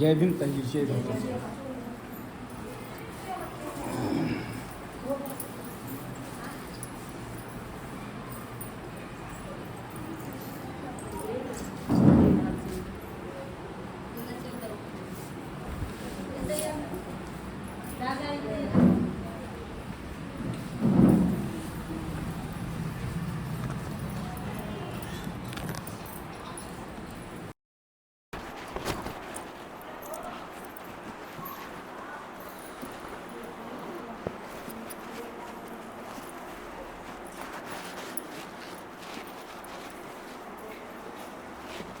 जय भीम ताई जय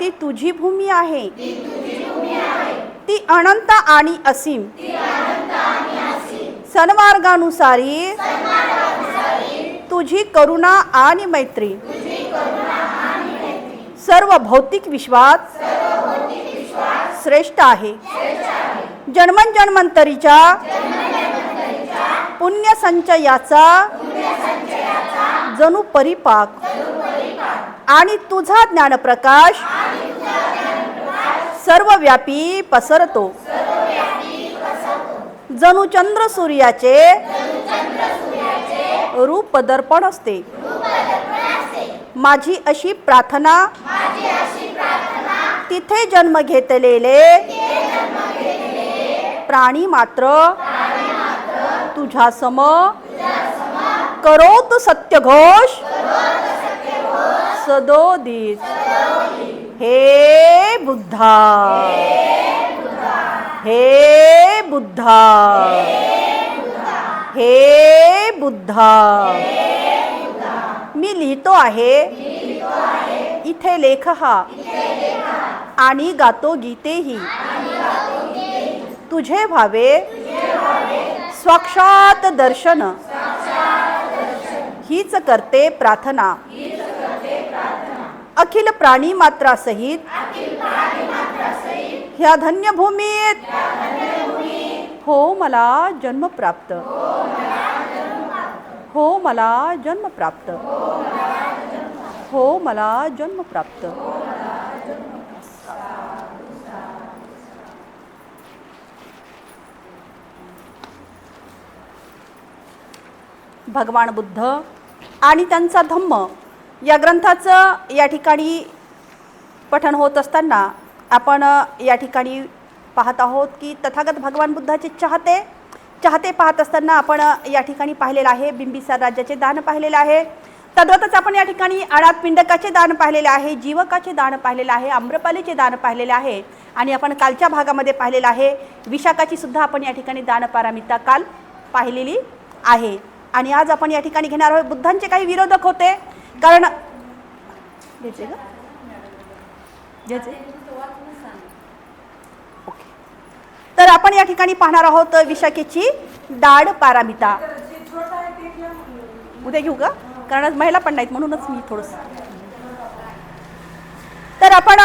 ती तुझी भूमी आहे. ती अनंत आणि असीम. सन्मार्गानुसारी तुझी करुणा आणि मैत्री. सर्व भौतिक विश्वात श्रेष्ठ आहे. जन्मन जन्मंतरीच्या पुण्य संचयाचा जणू परिपाक आणि तुझा ज्ञानप्रकाश सर्वव्यापी पसरतो. जणू चंद्र सूर्याचे रूप दर्पण असते. माझी अशी प्रार्थना तिथे जन्म घेतलेले प्राणी मात्र तुझ्या सम करोत सत्यघोष सदोदित. हे बुद्धा. हे बुद्धा. हे बुद्धा. मी लिहितो आहे. इथे लेख हा. आणि गातो गीतेही. तुझे भावे स्वक्षात दर्शन. हीच करते प्रार्थना. अखिल प्राणी मात्रासहित ह्या धन्य भूमीत हो मला जन्म प्राप्त. हो मला जन्म प्राप्त. हो मला जन्म प्राप्त. भगवान बुद्ध आणि त्यांचा धम्म या ग्रंथाचं या ठिकाणी पठण होत असताना आपण या ठिकाणी पाहत आहोत की तथागत भगवान बुद्धाचे चाहते चाहते पाहत असताना आपण या ठिकाणी पाहिलेलं आहे बिंबिसार राज्याचे दान पाहिलेलं आहे. तद्वतच आपण या ठिकाणी अनाथ पिंडकाचे दान पाहिलेले आहे जीवकाचे दान पाहिलेलं आहे आम्रपालीचे दान पाहिलेले आहे आणि आपण कालच्या भागामध्ये पाहिलेलं आहे. विशाखाची सुद्धा आपण या ठिकाणी दानपारामिता काल पाहिलेली आहे. आणि आज आपण या ठिकाणी घेणार आहोत. बुद्धांचे काही विरोधक होते. कारण घ्यायचे का? घ्यायचे? ओके. तर आपण या ठिकाणी पाहणार आहोत विशाखेची दाढ पारामिता. उद्या घेऊ का? कारण आज महिला पण नाहीत म्हणूनच मी थोडस. तर आपण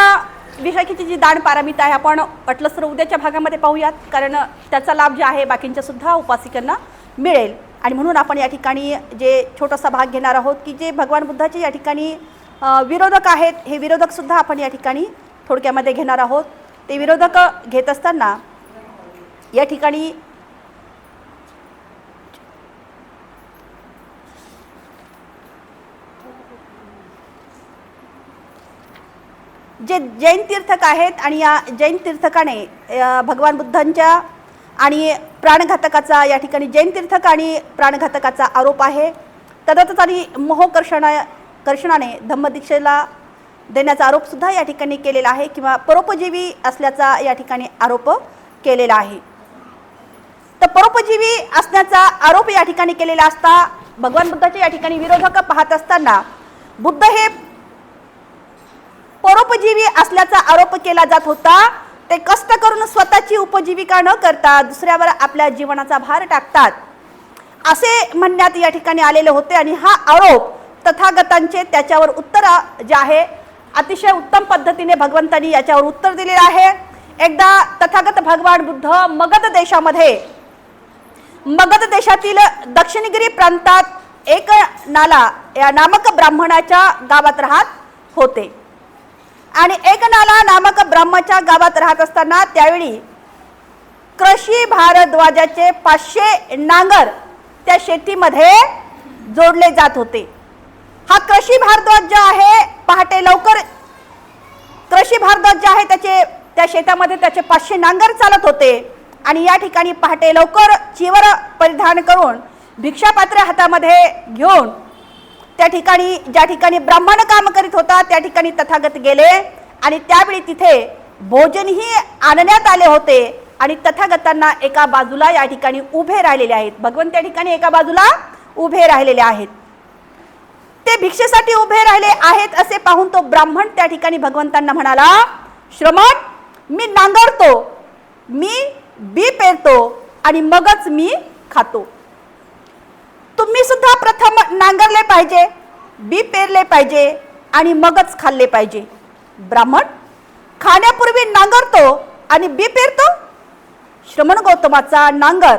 विशाखीची विशाखेची जी दाढ पारामिता आहे आपण वाटलंच तर उद्याच्या भागामध्ये पाहूयात कारण त्याचा लाभ जे आहे बाकींच्या सुद्धा उपासिकांना मिळेल. आणि म्हणून आपण या ठिकाणी जे छोटासा भाग घेणार आहोत की जे भगवान बुद्धाचे या ठिकाणी विरोधक आहेत हे विरोधकसुद्धा आपण या ठिकाणी थोडक्यामध्ये घेणार आहोत. ते विरोधक घेत असताना या ठिकाणी जे जैन तीर्थक आहेत आणि या जैन तीर्थकाने भगवान बुद्धांच्या आणि प्राणघातकाचा या ठिकाणी जैन तीर्थक आणि प्राणघातकाचा आरोप आहे. तदातच आणि मोहकर्षणा कर्षणाने धम्मदीक्षेला देण्याचा आरोपसुद्धा या ठिकाणी केलेला आहे किंवा परोपजीवी असल्याचा या ठिकाणी आरोप केलेला आहे. तर परोपजीवी असण्याचा आरोप या ठिकाणी केलेला असता भगवान बुद्धाचे या ठिकाणी विरोधक पाहत असताना बुद्ध हे परोपजीवी असल्याचा आरोप केला जात होता. ते कष्ट करून स्वतःची उपजीविका न करता दुसऱ्यावर आपल्या जीवनाचा भार टाकतात. असे म्हणण्यात या ठिकाणी आलेले होते आणि हा आरोप तथागतांचे त्याच्यावर उत्तर जे आहे अतिशय उत्तम पद्धतीने भगवंतांनी याच्यावर उत्तर दिलेलं आहे. एकदा तथागत भगवान बुद्ध मगध देशामध्ये मगध देशातील दक्षिणगिरी प्रांतात एक नाला या नामक ब्राह्मणाच्या गावात राहत होते. आणि एकनाला नामक ब्राह्मणाच्या गावात राहत असताना त्यावेळी कृषी भारद्वाजाचे पाचशे नांगर त्या शेतीमध्ये जोडले जात होते. हा कृषी भारद्वाज जो आहे पहाटे लवकर कृषी भारद्वाज जे आहे त्याचे त्या शेतामध्ये त्याचे पाचशे नांगर चालत होते. आणि या ठिकाणी पहाटे लवकर चिवर परिधान करून भिक्षापात्र हातामध्ये घेऊन त्या ठिकाणी ज्या ठिकाणी ब्राह्मण काम करीत होता त्या ठिकाणी तथागत गेले आणि त्यावेळी तिथे भोजनही आणण्यात आले होते आणि तथागतांना एका बाजूला या ठिकाणी उभे राहिलेले आहेत. भगवंत त्या ठिकाणी एका बाजूला उभे राहिलेले आहेत. ते भिक्षेसाठी उभे राहिले आहेत असे पाहून तो ब्राह्मण त्या ठिकाणी भगवंतांना म्हणाला श्रमण मी नांगरतो मी बी पेरतो आणि मगच मी खातो. तुम्ही सुद्धा प्रथम नांगरले पाहिजे बी पेरले पाहिजे आणि मगच खाल्ले पाहिजे. ब्राह्मण खाण्यापूर्वी नांगरतो आणि बी पेरतो? श्रमण गौतमाचा नांगर.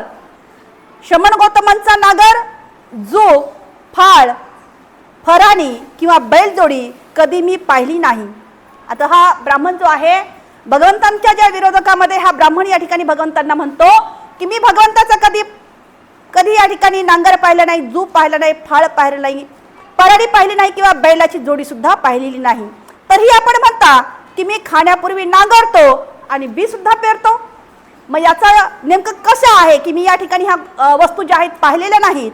श्रमण गौतमांचा नांगर जो फाळ फराणी किंवा बैलजोडी कधी मी पाहिली नाही. आता हा ब्राह्मण जो आहे भगवंतांच्या ज्या विरोधकामध्ये हा ब्राह्मण या ठिकाणी भगवंतांना म्हणतो की मी भगवंताचा कधी कधी या ठिकाणी नांगर पाहिलं नाही जू पाहिलं नाही फाळ पाहिलं नाही पराडी पाहिली नाही किंवा बैलाची जोडी सुद्धा पाहिलेली नाही. तरीही आपण म्हणता की मी खाण्यापूर्वी नांगरतो आणि बी सुद्धा पेरतो. मग याचा नेमकं कसं आहे की मी या ठिकाणी ह्या वस्तू ज्या आहेत पाहिलेल्या नाहीत?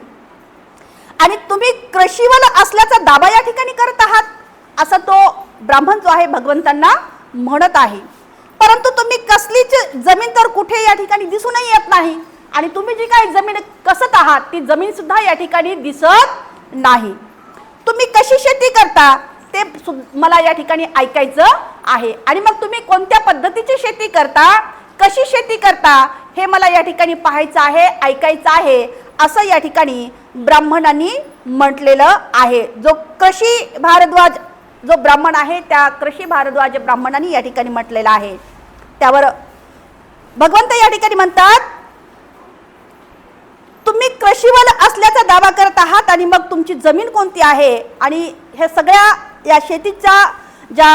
आणि तुम्ही कृषीवल असल्याचा दावा या ठिकाणी करत आहात? असा तो ब्राह्मण जो आहे भगवंतांना म्हणत आहे. परंतु तुम्ही कसलीच जमीन तर कुठे या ठिकाणी दिसूनही येत नाही? आणि तुम्ही जी काही जमीन कसत आहात ती जमीन सुद्धा या ठिकाणी दिसत नाही. तुम्ही कशी शेती करता ते मला या ठिकाणी ऐकायचं आहे. आणि मग तुम्ही कोणत्या पद्धतीची शेती करता कशी शेती करता हे मला या ठिकाणी पाहायचं आहे ऐकायचं आहे असं या ठिकाणी ब्राह्मणांनी म्हटलेलं आहे. जो कृषी भारद्वाज जो ब्राह्मण आहे त्या कृषी भारद्वाज ब्राह्मणांनी या ठिकाणी म्हटलेला आहे. त्यावर भगवंत या ठिकाणी म्हणतात तुम्ही कृषीवर असल्याचा दावा करत आहात आणि मग तुमची जमीन कोणती आहे? आणि हे सगळ्या या शेतीच्या ज्या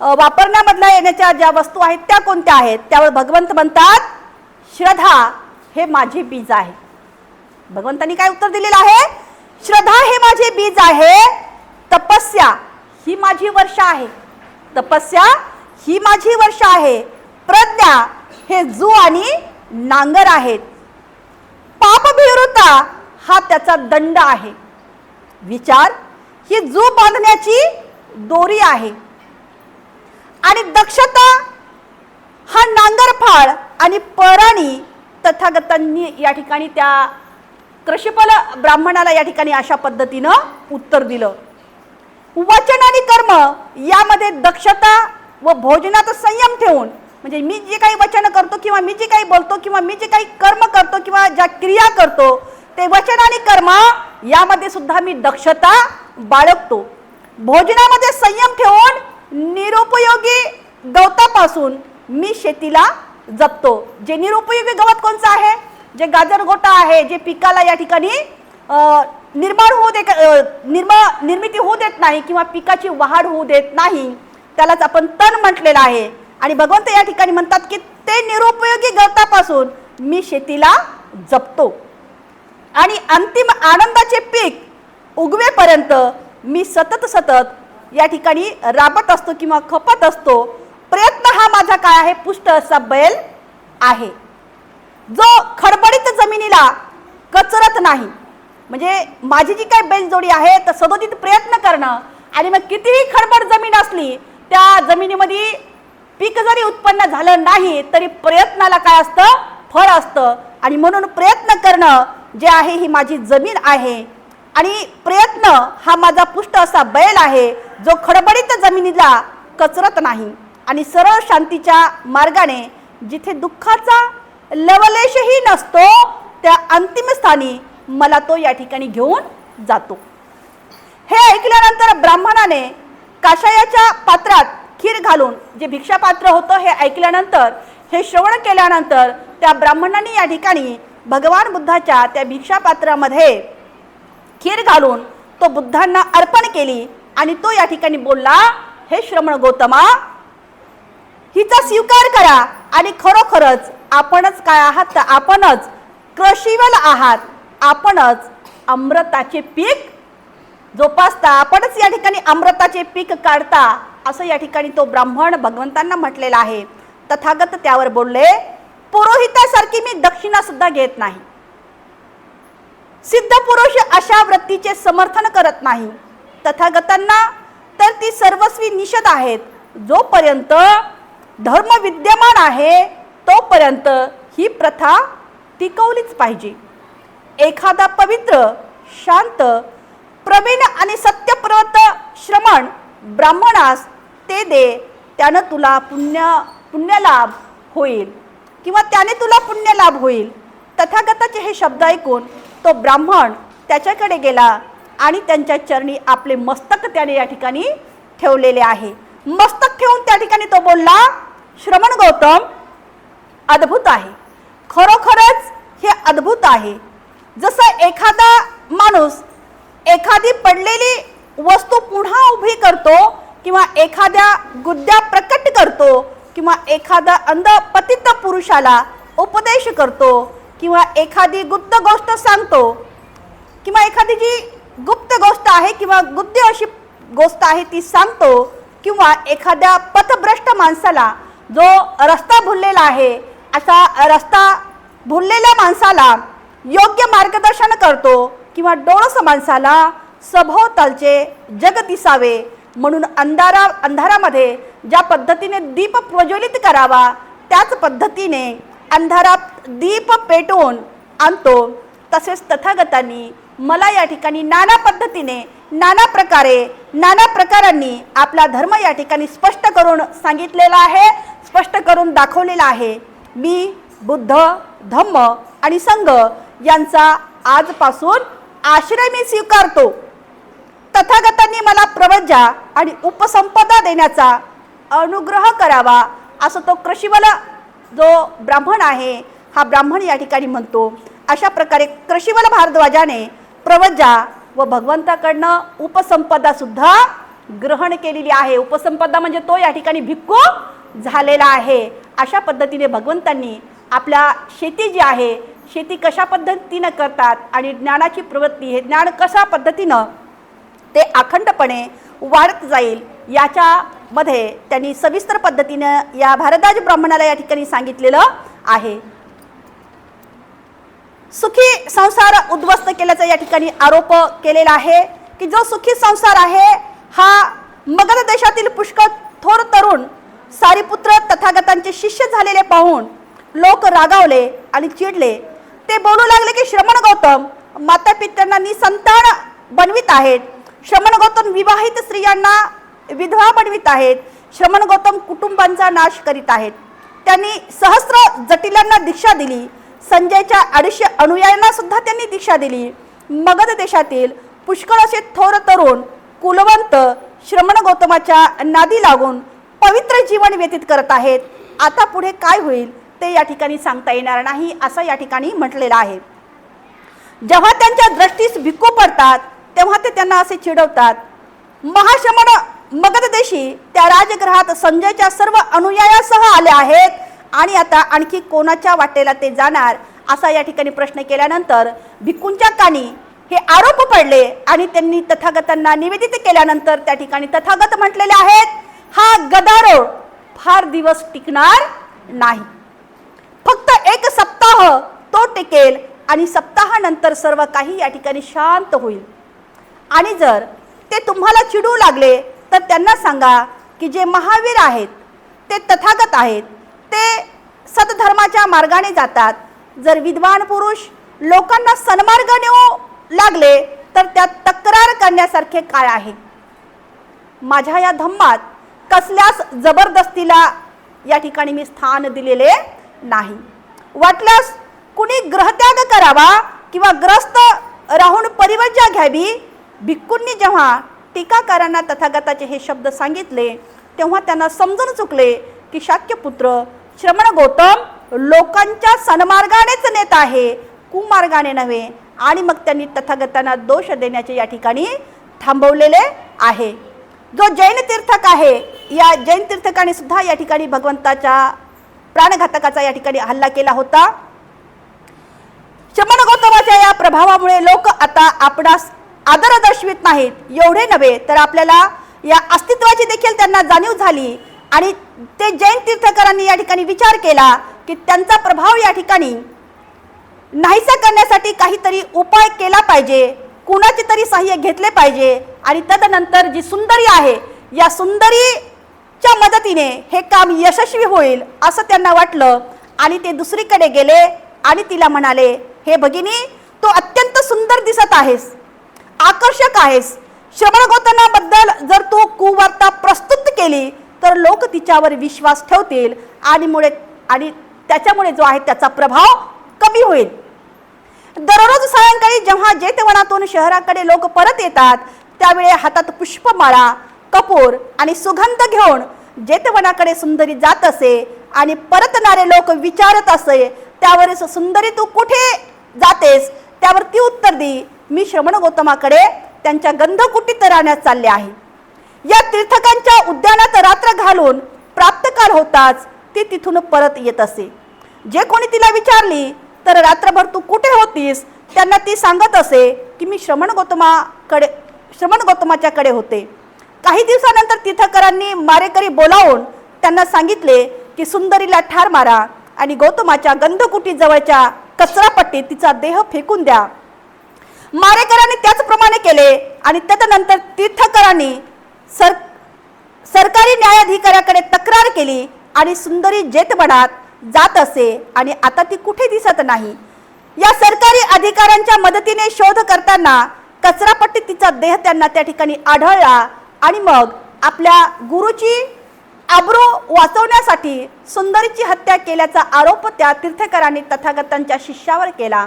वापरण्यामधल्या येण्याच्या ज्या वस्तू आहेत त्या कोणत्या आहेत? त्यावर भगवंत म्हणतात श्रद्धा हे माझे बीज आहे. भगवंतांनी काय उत्तर दिलेलं आहे? श्रद्धा हे माझे बीज आहे. तपस्या ही माझी वर्ष आहे. तपस्या ही माझी वर्ष आहे. प्रज्ञा हे जू आणि नांगर आहेत. पापभिरुता हा त्याचा दंड आहे. विचार ही जू बांधण्याची दोरी आहे. आणि दक्षता हा नांगरफाळ आणि पराणी तथागतांनी या ठिकाणी त्या कृषीपल ब्राह्मणाला या ठिकाणी अशा पद्धतीनं उत्तर दिलं. वचन आणि कर्म यामध्ये दक्षता व भोजनात संयम ठेवून म्हणजे मी जे काही वचन करतो किंवा मी जे काही बोलतो किंवा मी जे काही कर्म करतो किंवा ज्या क्रिया करतो ते वचन आणि कर्म यामध्ये सुद्धा मी दक्षता बाळगतो. भोजनामध्ये संयम ठेवून निरुपयोगी गवतापासून मी शेतीला जपतो. जे निरुपयोगी गवत कोणचं आहे? जे गाजर गोटा आहे जे पिकाला या ठिकाणी निर्माण होऊ दे निर्मा निर्मिती होऊ देत नाही किंवा पिकाची वाढ होऊ देत नाही त्यालाच आपण तण म्हटलेलं आहे. आणि भगवंत या ठिकाणी म्हणतात की ते निरुपयोगी गवतापासून मी शेतीला जपतो. आणि अंतिम आनंदाचे पीक उगवेपर्यंत मी सतत सतत या ठिकाणी राबत असतो किंवा खपत असतो. प्रयत्न हा माझा काय आहे? पुष्ट असा बैल आहे. जो खडबडीत जमिनीला कचरत नाही. म्हणजे माझी जी काही बैलजोडी आहे तर सदोदित प्रयत्न करणं आणि मग कितीही खडबड जमीन असली त्या जमिनीमध्ये पीक जरी उत्पन्न झालं नाही तरी प्रयत्नाला काय असतं? फळ असतं. आणि म्हणून प्रयत्न करणं जे आहे ही माझी जमीन आहे. आणि प्रयत्न हा माझा पुष्ट असा बैल आहे जो खडबडीत जमिनीला कचरत नाही. आणि सरळ शांतीच्या मार्गाने जिथे दुःखाचा लवलेशही नसतो त्या अंतिम स्थानी मला तो या ठिकाणी घेऊन जातो. हे ऐकल्यानंतर ब्राह्मणाने काशायाच्या पात्रात खीर घालून जे भिक्षापात्र होतं हे ऐकल्यानंतर हे श्रवण केल्यानंतर त्या ब्राह्मणांनी या ठिकाणी भगवान बुद्धाच्या त्या भिक्षापात्रामध्ये खीर घालून तो बुद्धांना अर्पण केली आणि तो या ठिकाणी बोलला हे श्रमण गौतमा हिचा स्वीकार करा आणि खरोखरच आपणच काय आहात तर आपणच कृषीवल आहात. आपणच अमृताचे पीक जोपासता. आपणच या ठिकाणी अमृताचे पीक काढता. असं या ठिकाणी तो ब्राह्मण भगवंतांना म्हटलेला आहे. तथागत त्यावर बोलले पुरोहितासारखी मी दक्षिणा सुद्धा घेत नाही. सिद्ध पुरुष अशा वृत्तीचे समर्थन करत नाही. तथागतांना तर ती सर्वस्वी निषद आहेत. जोपर्यंत धर्म विद्यमान आहे तोपर्यंत ही प्रथा टिकवलीच पाहिजे. एखादा पवित्र शांत प्रवीण आणि सत्यप्रवत श्रमण ब्राह्मणास ते दे त्यानं तुला पुण्य पुण्यलाभ होईल. किंवा त्याने तुला पुण्यलाभ होईल. तथागताचे हे शब्द ऐकून तो ब्राह्मण त्याच्याकडे गेला आणि त्यांच्या चरणी आपले मस्तक त्याने या ठिकाणी ठेवलेले आहे. मस्तक ठेवून त्या ठिकाणी तो बोलला श्रमण गौतम अद्भुत आहे. खरोखरच हे अद्भुत आहे. जसं एखादा माणूस एखादी पडलेली वस्तू पुन्हा उभी करतो किंवा एखाद्या गुद्द्या प्रकट करतो किंवा एखादा अंध पतित पुरुषाला उपदेश करतो किंवा एखादी गुप्त गोष्ट सांगतो किंवा एखादी जी गुप्त गोष्ट आहे किंवा गुप्त अशी गोष्ट आहे ती सांगतो किंवा एखाद्या पथभ्रष्ट माणसाला जो रस्ता भुललेला आहे असा रस्ता भुललेल्या माणसाला योग्य मार्गदर्शन करतो किंवा डोळस माणसाला सभोवतालचे जग दिसावे म्हणून अंधारा अंधारामध्ये ज्या पद्धतीने दीप प्रज्वलित करावा त्याच पद्धतीने अंधारात दीप पेटवून आणतो. तसेच तथागतांनी मला या ठिकाणी नाना पद्धतीने नाना प्रकारे नाना प्रकारांनी आपला धर्म या ठिकाणी स्पष्ट करून सांगितलेला आहे स्पष्ट करून दाखवलेला आहे. मी बुद्ध धम्म आणि संघ यांचा आजपासून आश्रय मी स्वीकारतो. तथागतांनी मला प्रवज्जा आणि उपसंपदा देण्याचा अनुग्रह करावा असं तो कृषीवल जो ब्राह्मण आहे हा ब्राह्मण या ठिकाणी म्हणतो. अशा प्रकारे कृषीवल भारद्वाजाने प्रवज्जा व भगवंताकडनं उपसंपदासुद्धा ग्रहण केलेली आहे. उपसंपदा म्हणजे तो या ठिकाणी भिक्खू झालेला आहे. अशा पद्धतीने भगवंतांनी आपल्या शेती जी आहे शेती कशा पद्धतीनं करतात आणि ज्ञानाची प्रवृत्ती हे ज्ञान कशा पद्धतीनं ते अखंडपणे वाढत जाईल याच्यामध्ये त्यांनी सविस्तर पद्धतीनं या भारद्वाज ब्राह्मणाला या ठिकाणी सांगितलेलं आहे. सुखी संसार उद्ध्वस्त केल्याचा या ठिकाणी आरोप केलेला आहे की जो सुखी संसार आहे हा मगध देशातील पुष्कळ थोर तरुण सारीपुत्र तथागतांचे शिष्य झालेले पाहून लोक रागावले आणि चिडले. ते बोलू लागले की श्रमण गौतम माता पित्यांना निसंतान बनवित आहेत. श्रमण गौतम विवाहित स्त्रियांना विधवा बनवित आहेत. श्रमण गौतम कुटुंबांचा नाश करीत आहेत. त्यांनी सहस्र जटिलांना दीक्षा दिली. संजयच्या अडीचशे अनुयायांना सुद्धा त्यांनी दीक्षा दिली. मगध देशातील पुष्कळ असे थोर तरुण कुलवंत श्रमण गौतमाच्या नादी लागून पवित्र जीवन व्यतीत करत आहेत. आता पुढे काय होईल ते या ठिकाणी सांगता येणार नाही असं या ठिकाणी म्हटलेलं आहे. जेव्हा त्यांच्या दृष्टीस भिक्कू पडतात तेव्हा ते त्यांना असे चिडवतात. महाशमन मगधदेशी त्या राजगृहात संजयच्या सर्व अनुयायासह आले आहेत. आणि आता आणखी कोणाच्या वाटेला ते जाणार? असा या ठिकाणी प्रश्न केल्यानंतर भिक्कूंच्या कानी हे आरोप पडले आणि त्यांनी तथागतांना निवेदित केल्यानंतर त्या ठिकाणी तथागत म्हटलेले आहेत हा गदारोळ फार दिवस टिकणार नाही. फक्त एक सप्ताह तो टिकेल आणि सप्ताहानंतर सर्व काही या ठिकाणी शांत होईल. आणि जर ते तुम्हाला चिडू लागले तर त्यांना सांगा की जे महावीर आहेत ते तथागत आहेत ते सतधर्माच्या मार्गाने जातात. जर विद्वान पुरुष लोकांना सन्मार्ग नेऊ लागले तर त्यात तक्रार करण्यासारखे काय आहे? माझ्या या धम्मात कसल्याच जबरदस्तीला या ठिकाणी मी स्थान दिलेले नाही. वाटल्यास कुणी ग्रहत्याग करावा किंवा ग्रस्त राहून परिवज्जा घ्यावी भिक्कूंनी जेव्हा टीकाकारांना तथागताचे हे शब्द सांगितले तेव्हा त्यांना समजून चुकले की शाक्यपुत्र श्रमण गौतम लोकांच्या सन्मार्गानेच नेत आहे कुमार्गाने नव्हे. आणि मग त्यांनी तथागतांना दोष देण्याचे या ठिकाणी थांबवलेले आहे. जो जैन तीर्थक आहे या जैन तीर्थकाने सुद्धा या ठिकाणी भगवंताच्या प्राणघातकाचा या ठिकाणी हल्ला केला होता. शमन गौतमाच्या या प्रभावामुळे लोक आता आपणास आदर दर्शवित नाहीत एवढे नव्हे तर आपल्याला या अस्तित्वाची देखील त्यांना जाणीव झाली. आणि ते जैन तीर्थकरांनी या ठिकाणी विचार केला की त्यांचा प्रभाव या ठिकाणी नाहीसा करण्यासाठी काहीतरी उपाय केला पाहिजे कुणाचे तरी सहाय्य घेतले पाहिजे. आणि तदनंतर जी सुंदरी आहे या सुंदरीच्या मदतीने हे काम यशस्वी होईल असं त्यांना वाटलं. आणि ते दुसरीकडे गेले आणि तिला म्हणाले हे भगिनी तू अत्यंत सुंदर दिसत आहेस. आकर्षक आहेस. श्रवण गौतमाबद्दल जर तू कुवार्ता प्रस्तुत केली तर लोक तिच्यावर विश्वास ठेवतील आणि मुळे आणि त्याच्यामुळे जो आहे त्याचा प्रभाव कमी होईल. दररोज सायंकाळी जेव्हा जेतवनातून शहराकडे लोक परत येतात त्यावेळी हातात पुष्पमाळा कपूर आणि सुगंध घेऊन जेतवनाकडे सुंदरी जात असे आणि परतणारे लोक विचारत असे त्यावरच सुंदरी तू कुठे जातेस? त्यावर ती उत्तर दे. मी श्रवण गौतमाकडे त्यांच्या गंधकुटीत राहण्यास चालले आहे. या तीर्थकांच्या उद्यानात रात्र घालून प्राप्तकाल होताच ती तिथून परत येत असे. जे कोणी तिला विचारली तर रात्रभर तू कुठे होतीस? त्यांना ती सांगत असे की मी श्रमण गौतमाकडे श्रमण गौतमाच्याकडे होते. काही दिवसानंतर तीर्थकरांनी मारेकरी बोलावून त्यांना सांगितले की सुंदरीला ठार मारा आणि गौतमाच्या गंधकुटी जवळच्या कचरापट्टीत तिचा देह फेकून द्या. मारेकरांनी त्याचप्रमाणे केले आणि त्याच्यानंतर तीर्थकरांनी सर सरकारी न्यायाधिकाऱ्याकडे तक्रार केली आणि सुंदरी जेतबडात जात असे आणि आता ती कुठे दिसत नाही. या सरकारी अधिकाऱ्यांच्या मदतीने शोध करताना कचरापट्टी तिचा देह त्यांना त्या ठिकाणी आढळला आणि मग आपल्या गुरुची आब्रू वाचवण्यासाठी सुंदरीची हत्या केल्याचा आरोप त्या तीर्थकरांनी तथागतांच्या शिष्यावर केला.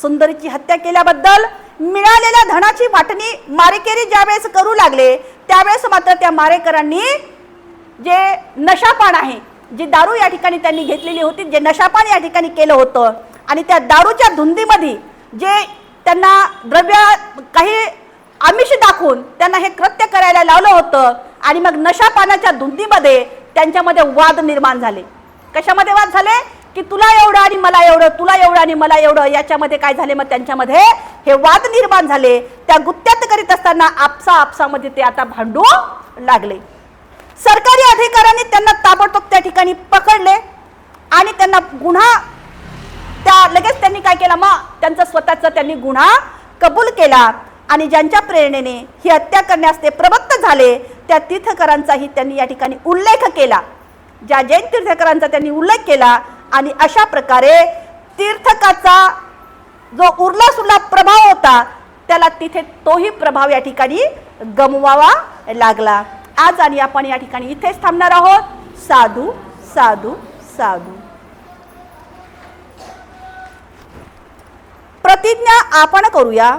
सुंदरीची हत्या केल्याबद्दल मिळालेल्या धनाची वाटणी मारेकरी ज्यावेळेस करू लागले त्यावेळेस मात्र त्या मारेकरांनी जे नशापान आहे जी दारू या ठिकाणी त्यांनी घेतलेली होती जे नशापान या ठिकाणी केलं होतं आणि त्या दारूच्या धुंदीमध्ये जे त्यांना द्रव्य काही आमिष दाखवून त्यांना हे कृत्य करायला लावलं होतं आणि मग नशापानाच्या धुंदीमध्ये त्यांच्यामध्ये वाद निर्माण झाले. कशामध्ये वाद झाले? की तुला एवढं आणि मला एवढं तुला एवढं आणि मला एवढं याच्यामध्ये काय झाले? मग त्यांच्यामध्ये हे वाद निर्माण झाले. त्या गुत्त्यात करीत असताना आपसा आपसामध्ये ते आता भांडू लागले. सरकारी अधिकाऱ्यांनी त्यांना ताबडतोब त्या ठिकाणी पकडले आणि त्यांना गुन्हा त्या लगेच त्यांनी काय केला? मग त्यांचा स्वतःचा त्यांनी गुन्हा कबूल केला आणि ज्यांच्या प्रेरणेने ही हत्या करण्यास ते प्रवृत्त झाले त्या तीर्थकरांचाही त्यांनी या ठिकाणी उल्लेख केला. ज्या जैन तीर्थकरांचा त्यांनी उल्लेख केला आणि अशा प्रकारे तीर्थकाचा जो उरला सुरला प्रभाव होता त्याला तिथे तोही प्रभाव या ठिकाणी गमवावा लागला. आज आणि आपण या ठिकाणी इथेच थांबणार आहोत. साधू साधू साधू. प्रतिज्ञा आपण करूया.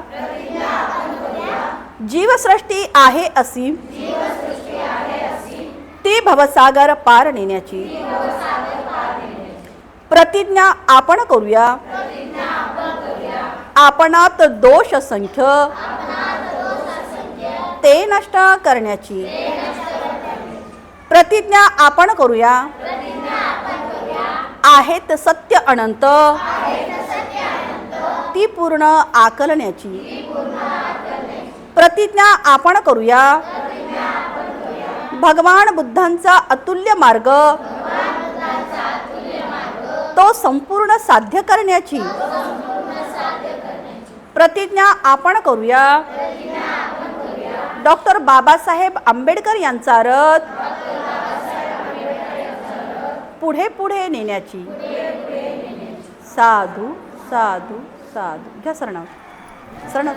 जीवसृष्टी आहे असी ती भवसागर पार नेण्याची. प्रतिज्ञा आपण करूया. आपणात दोष संख्य ते नष्ट करण्याची. प्रतिज्ञा आपण करूया. आहेत सत्य अनंत. ती पूर्ण आकलण्याची. प्रतिज्ञा आपण करूया. भगवान बुद्धांचा अतुल्य मार्ग. तो संपूर्ण साध्य करण्याची प्रतिज्ञा आपण करूया. डॉक्टर बाबासाहेब आंबेडकर यांचा रथ पुढे पुढे नेण्याची. साधू साधू साधू. घ्या शरण शरण